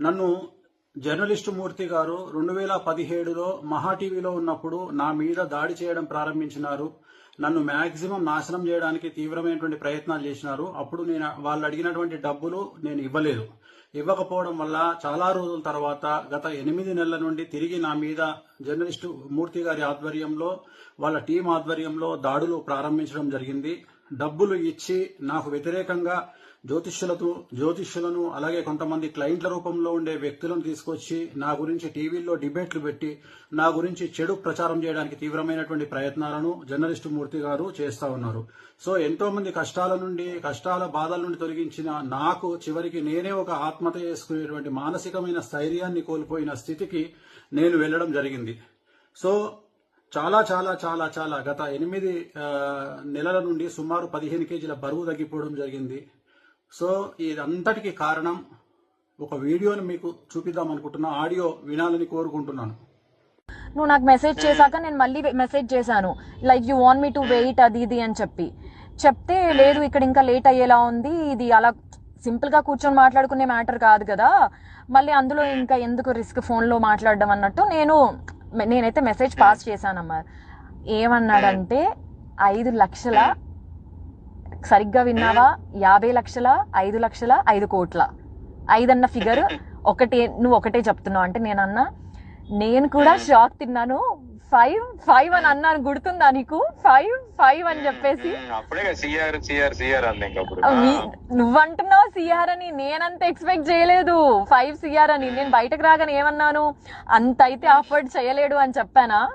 నన్ను జర్నలిస్టు మూర్తి గారు రెండు వేల పదిహేడులో మహా టీవీలో ఉన్నప్పుడు నా మీద దాడి చేయడం ప్రారంభించినారు. నన్ను మాక్సిమం నాశనం చేయడానికి తీవ్రమైనటువంటి ప్రయత్నాలు చేసినారు. అప్పుడు నేను వాళ్ళు అడిగినటువంటి డబ్బులు నేను ఇవ్వలేదు. ఇవ్వకపోవడం వల్ల చాలా రోజుల తర్వాత గత ఎనిమిది నెలల నుండి తిరిగి నా మీద జర్నలిస్టు మూర్తి గారి ఆధ్వర్యంలో వాళ్ళ టీం ఆధ్వర్యంలో దాడులు ప్రారంభించడం జరిగింది. డబ్బులు ఇచ్చి నాకు వ్యతిరేకంగా జ్యోతిష్యులతో జ్యోతిష్యులను అలాగే కొంతమంది క్లయింట్ల రూపంలో ఉండే వ్యక్తులను తీసుకొచ్చి నా గురించి టీవీల్లో డిబేట్లు పెట్టి నా గురించి చెడు ప్రచారం చేయడానికి తీవ్రమైనటువంటి ప్రయత్నాలను జర్నలిస్ట్ మూర్తి గారు చేస్తా ఉన్నారు. సో ఎంతో మంది కష్టాల నుండి కష్టాల బాధల నుండి తొలగించిన నాకు చివరికి నేనే ఒక ఆత్మహత్య చేసుకునేటువంటి మానసికమైన స్థైర్యాన్ని కోల్పోయిన స్థితికి నేను వెళ్ళడం జరిగింది. సో చాలా చాలా చాలా చాలా గత ఎనిమిది నెలల నుండి సుమారు పదిహేను కేజీల బరువు తగ్గిపోవడం జరిగింది. సో ఇదంతటికి కారణం ఒక వీడియోని మీకు చూపిద్దాం అనుకుంటున్నా ఆడియో వినాలని కోరుకుంటున్నాను. నువ్వు నాకు మెసేజ్ చేశాక నేను మళ్ళీ మెసేజ్ చేశాను. Like you want me to wait అది ఇది అని చెప్పి. చెప్తే లేదు ఇక్కడ ఇంకా లేట్ అయ్యేలా ఉంది ఇది అలా సింపుల్గా కూర్చొని మాట్లాడుకునే మ్యాటర్ కాదు కదా. మళ్ళీ అందులో ఇంకా ఎందుకు రిస్క్ ఫోన్లో మాట్లాడడం అన్నట్టు నేను నేనైతే మెసేజ్ పాస్ చేశానమ్మా. ఏమన్నాడంటే ఐదు లక్షల సరిగ్గా విన్నావా? యాభై లక్షల ఐదు లక్షల ఐదు కోట్ల. ఐదన్న ఫిగర్ ఒకటే నువ్వు ఒకటే చెప్తున్నావు. అంటే నేను అన్నా నేను కూడా షాక్ తిన్నాను. ఫైవ్ ఫైవ్ అని అన్నాను. గుర్తుందా నీకు? ఫైవ్ ఫైవ్ అని చెప్పేసి. ఇంకప్పుడు అవి- నువ్వంటున్నావు సిఆర్ అని. నేనంత ఎక్స్పెక్ట్ చేయలేదు. ఫైవ్ సిఆర్ అని. నేను బయటకు రాగానే ఏమన్నాను? అంత అయితే అఫోర్డ్ చేయలేడు అని చెప్పానా?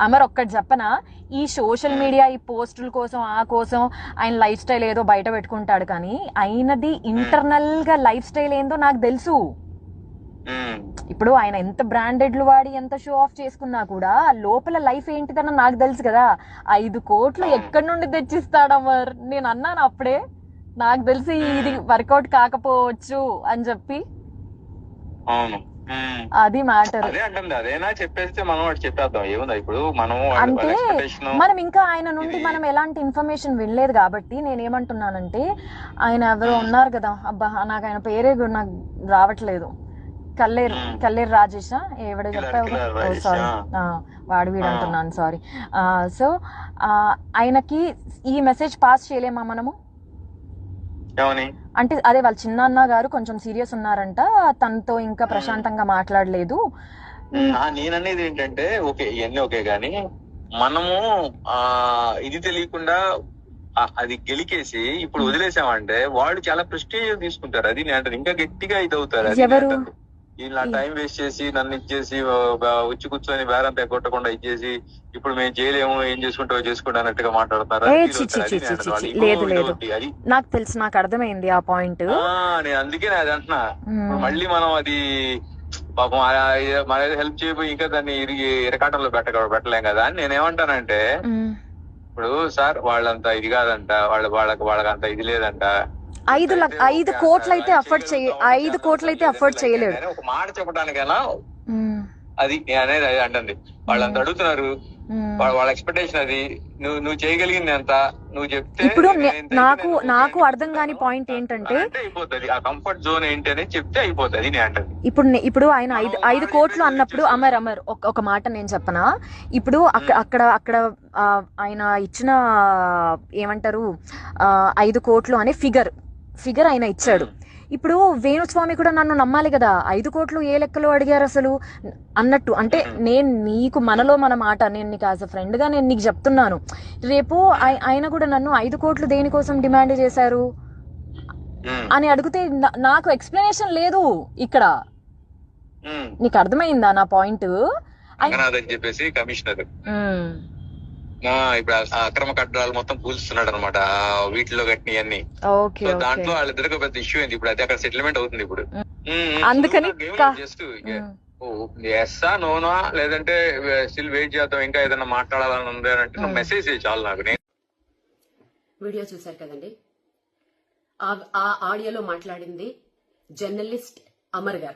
అమర్ ఒక్కటి చెప్పనా? ఈ సోషల్ మీడియా ఈ పోస్టుల కోసం ఆ కోసం ఆయన లైఫ్ స్టైల్ ఏదో బయట పెట్టుకుంటాడు కానీ అయినది ఇంటర్నల్గా లైఫ్ స్టైల్ ఏందో నాకు తెలుసు. ఉమ్, ఇప్పుడు ఆయన ఎంత బ్రాండెడ్లు వాడి ఎంత షో ఆఫ్ చేసుకున్నా కూడా లోపల లైఫ్ ఏంటిదన్న నాకు తెలుసు కదా. ఐదు కోట్లు ఎక్కడి నుండి తెచ్చిస్తాడు అమర్? నేను అన్నాను అప్పుడే. నాకు తెలిసి ఇది వర్కౌట్ కాకపోవచ్చు అని చెప్పి. అవును. అది మ్యాటర్. అదే అంటుంది అదేనా చెప్పేస్తే మనం వాడు చెప్పేద్దాం. ఏముందా ఇప్పుడు? మనం అంటే మనం ఇంకా ఆయన నుండి మనం ఎలాంటి ఇన్ఫర్మేషన్ వినలేదు కాబట్టి నేను ఏమంటున్నానంటే ఆయన ఎవరో ఉన్నారు కదా అబ్బా నాకు ఆయన పేరే నాకు రావట్లేదు. కల్లేరు. కల్లేరు రాజేష్ ఎవడో చెప్పావు సారీ. ఆ. వాడు వీడు ఆ. అంటున్నాను సారీ. సో ఆయనకి ఈ మెసేజ్ పాస్ చేయలేమా మనము? ఏమని? అంటే అదే వాళ్ళ చిన్నాన్న గారు కొంచెం సీరియస్ ఉన్నారంట తనతో ఇంకా ప్రశాంతంగా మాట్లాడలేదు. నేననేది ఏంటంటే ఓకే ఇవన్నీ ఓకే గాని మనము ఆ ఇది తెలియకుండా అది గెలికేసి ఇప్పుడు వదిలేసామంటే వాళ్ళు చాలా ప్రెస్టేజ్ తీసుకుంటారు అది నేను ఇంకా గట్టిగా ఇది అవుతారు ఇలా టైం వేస్ట్ చేసి నన్ను ఇచ్చేసి ఆ, వచ్చి కూర్చొని బేరం తెగొట్టకుండా ఇచ్చేసి ఇప్పుడు మేము చేయలేము ఏం చేసుకుంటావు చేసుకుంటా అన్నట్టుగా మాట్లాడుతున్నారు నాకు తెలుసు నాకు అర్థమైంది ఆ పాయింట్. నేను అందుకే అది అంటున్నా. మళ్ళీ మనం అది పాపం మన హెల్ప్ చేయబోయి ఇంకా దాన్ని ఇరిగి ఇరకాటంలో పెట్ట పెట్టలేం కదా అని నేను ఏమంటానంటే ఇప్పుడు సార్ వాళ్ళంత ఇది కాదంట వాళ్ళ వాళ్ళకి వాళ్ళకి అంత ఇది లేదంట. ఐదు లక్ష ఐదు కోట్లు అయితే అఫోర్డ్ చేయ ఐదు కోట్లు అయితే అఫోర్డ్ చేయలేడు. ఒక మాట చెప్పడానికైనా. అది అనేది అది అంటుంది వాళ్ళంత అడుగుతున్నారు. వాళ్ళ ఎక్స్పెక్టేషన్ అది. నువ్వు నువ్వు చేయగలిగింది ఎంత నువ్వు చెప్తే ఇప్పుడు నాకు నాకు అర్థం కాని పాయింట్ ఏంటంటే అయిపోతుంది. ఆ కంఫర్ట్ జోన్ ఏంటి అనేది చెప్తే అయిపోతుంది నేను అంటుంది ఇప్పుడు ఇప్పుడు ఆయన ఐదు ఐదు కోట్లు అన్నప్పుడు అమర్ అమర్ ఒక- మాట నేను చెప్పనా? ఇప్పుడు అక్కడ అక్కడ ఆయన ఇచ్చిన ఏమంటారు? ఐదు కోట్లు అనే ఫిగర్ ఫిగర్ ఆయన ఇచ్చాడు. ఇప్పుడు వేణుస్వామి కూడా నన్ను నమ్మాలి కదా. ఐదు కోట్లు ఏ లెక్కలో అడిగారు అసలు? అన్నట్టు. అంటే నేను నీకు మనలో మన మాట నేను నీకు యాజ్ అ ఫ్రెండ్గా నేను నీకు చెప్తున్నాను. రేపు ఆయ- ఆయన కూడా నన్ను ఐదు కోట్లు దేనికోసం డిమాండ్ చేశారు? అని అడిగితే నాకు ఎక్స్ప్లెనేషన్ లేదు ఇక్కడ. నీకు అర్థమైందా నా పాయింట్ చెప్పేసి కమిషనర్. ఇప్పుడు ఆ అక్రమ కట్టడాలు మొత్తం కూల్స్తున్నాడు అనమాట వీటిలో కట్టినవి అన్ని. Okay so okay. దాంట్లో వాళ్ళిద్దరికి పెద్ద ఇష్యూ అయింది. ఇప్పుడు అది అక్కడ సెటిల్మెంట్ అవుతుంది ఇప్పుడు. అందుకని జస్ట్ ఎస్సా నోనా లేదంటే స్టిల్ వెయిట్ చేద్దాం ఇంకా ఏదైనా మాట్లాడాలని ఉంది అని అంటే నువ్వు మెసేజ్ చాలు నాకు. నేను వీడియో చూశారు కదండి? ఆ- ఆడియోలో మాట్లాడింది జర్నలిస్ట్ అమర్ గారు.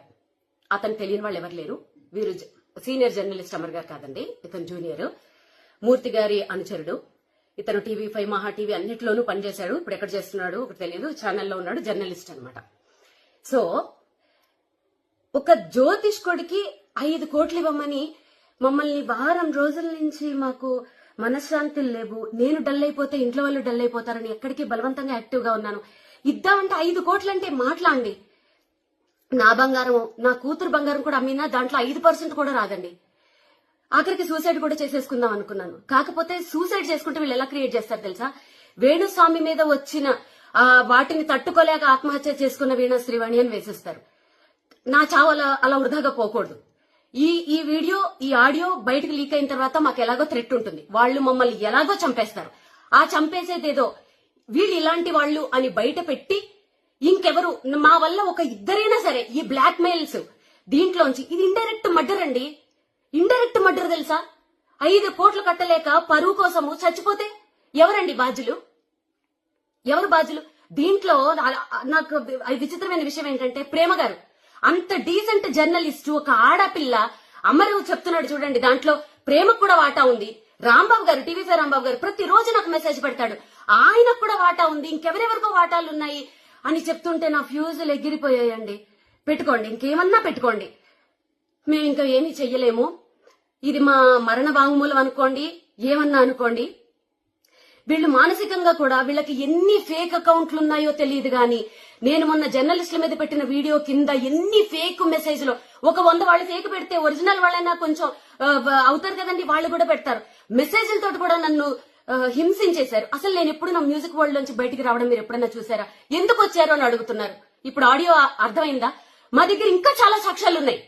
అతను తెలియని వాళ్ళు ఎవరు లేరు. వీరు సీనియర్ జర్నలిస్ట్ అమర్ గారు కాదండి ఇతను జూనియర్. మూర్తి గారి అనుచరుడు. ఇతను టీవీ ఫైవ్ మహా టీవీ అన్నిట్లోనూ పనిచేశాడు. ఇప్పుడు ఎక్కడ చేస్తున్నాడు ఒకటి తెలియదు. ఛానల్లో ఉన్నాడు జర్నలిస్ట్ అనమాట సో ఒక జ్యోతిష్కుడికి ఐదు కోట్లు ఇవ్వమని మమ్మల్ని వారం రోజుల నుంచి మాకు మనశ్శాంతి లేవు. నేను డల్ అయిపోతే ఇంట్లో వాళ్ళు డల్ అయిపోతారని ఎక్కడికి బలవంతంగా యాక్టివ్గా ఉన్నాను. ఇద్దామంటే ఐదు కోట్లు అంటే మాట్లాడండి నా బంగారం నా కూతురు బంగారం కూడా అమ్మినా దాంట్లో ఐదు పర్సెంట్ కూడా రాదండి. ఆఖరికి సూసైడ్ కూడా చేసేసుకుందాం అనుకున్నాను. కాకపోతే సూసైడ్ చేసుకుంటే వీళ్ళు ఎలా క్రియేట్ చేస్తారు తెలుసా? వేణుస్వామి మీద వచ్చిన ఆ, వాటిని తట్టుకోలేక ఆత్మహత్య చేసుకున్న వీణ శ్రీవాణి అని వేసేస్తారు. నా చావు అలా అలా వృధాగా పోకూడదు. ఈ ఈ వీడియో ఈ ఆడియో బయటకు లీక్ అయిన తర్వాత మాకు ఎలాగో థ్రెట్ ఉంటుంది. వాళ్ళు మమ్మల్ని ఎలాగో చంపేస్తారు. ఆ చంపేసేదేదో వీళ్ళు ఇలాంటి వాళ్ళు అని బయట పెట్టి ఇంకెవరు మా వల్ల ఒక ఇద్దరైనా సరే ఈ బ్లాక్ మెయిల్స్ దీంట్లోంచి ఇది ఇండైరెక్ట్ మర్డర్ అండి. ఇండైరెక్ట్ మర్డర్ తెలుసా? ఐదు కోట్లు కట్టలేక పరువు కోసము చచ్చిపోతే ఎవరండి బాధ్యులు? ఎవరు బాధ్యులు? దీంట్లో నాకు విచిత్రమైన విషయం ఏంటంటే ప్రేమ గారు. అంత డీసెంట్ జర్నలిస్ట్ ఒక ఆడపిల్ల అమ్మరావు చెప్తున్నాడు చూడండి దాంట్లో. ప్రేమకు కూడా వాటా ఉంది. రాంబాబు గారు టీవీ ఫైవ్ రాంబాబు గారు ప్రతిరోజు నాకు మెసేజ్ పెడతాడు. ఆయనకు కూడా వాటా ఉంది. ఇంకెవరెవరికో వాటాలు ఉన్నాయి అని చెప్తుంటే నా ఫ్యూజులు ఎగిరిపోయాయండి. పెట్టుకోండి ఇంకేమన్నా పెట్టుకోండి. మేము ఇంకా ఏమీ చెయ్యలేము. ఇది మా మరణ వాంగ్మూలం అనుకోండి ఏమన్నా అనుకోండి. వీళ్ళు మానసికంగా కూడా వీళ్ళకి ఎన్ని ఫేక్ అకౌంట్లు ఉన్నాయో తెలియదు గాని నేను మొన్న జర్నలిస్టుల మీద పెట్టిన వీడియో కింద ఎన్ని ఫేక్ మెసేజ్లు ఒక వంద వాళ్ళు ఫేక్ పెడితే ఒరిజినల్ వాళ్ళైనా కొంచెం అవుతారు కదండి వాళ్ళు కూడా పెడతారు. మెసేజ్లతో కూడా నన్ను హింసించేశారు. అసలు నేను ఎప్పుడు నా మ్యూజిక్ వరల్డ్ నుంచి బయటికి రావడం మీరు ఎప్పుడైనా చూసారా ఎందుకు వచ్చారు అని అడుగుతున్నారు. ఇప్పుడు ఆడియో అర్థమైందా? మా దగ్గర ఇంకా చాలా సాక్ష్యాలు ఉన్నాయి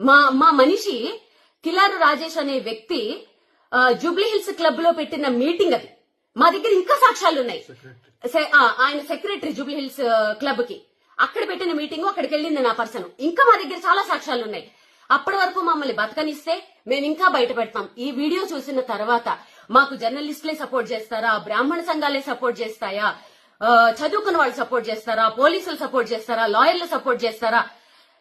మా మా మనిషి కిలారు రాజేష్ అనే వ్యక్తి జూబ్లీ హిల్స్ క్లబ్లో పెట్టిన మీటింగ్ అది. మా దగ్గర ఇంకా సాక్ష్యాలు ఉన్నాయి ఆయన సెక్రటరీ జూబ్లీ హిల్స్ క్లబ్కి. అక్కడ పెట్టిన మీటింగ్ అక్కడికి వెళ్ళింది నా పర్సన్. ఇంకా మా దగ్గర చాలా సాక్ష్యాలు ఉన్నాయి అప్పటి వరకు మమ్మల్ని బతకనిస్తే మేము ఇంకా బయట పెడతాం. ఈ వీడియో చూసిన తర్వాత మాకు జర్నలిస్టులే సపోర్ట్ చేస్తారా? బ్రాహ్మణ సంఘాలే సపోర్ట్ చేస్తాయా? చదువుకున్న వాళ్ళు సపోర్ట్ చేస్తారా? పోలీసులు సపోర్ట్ చేస్తారా? లాయర్లు సపోర్ట్ చేస్తారా?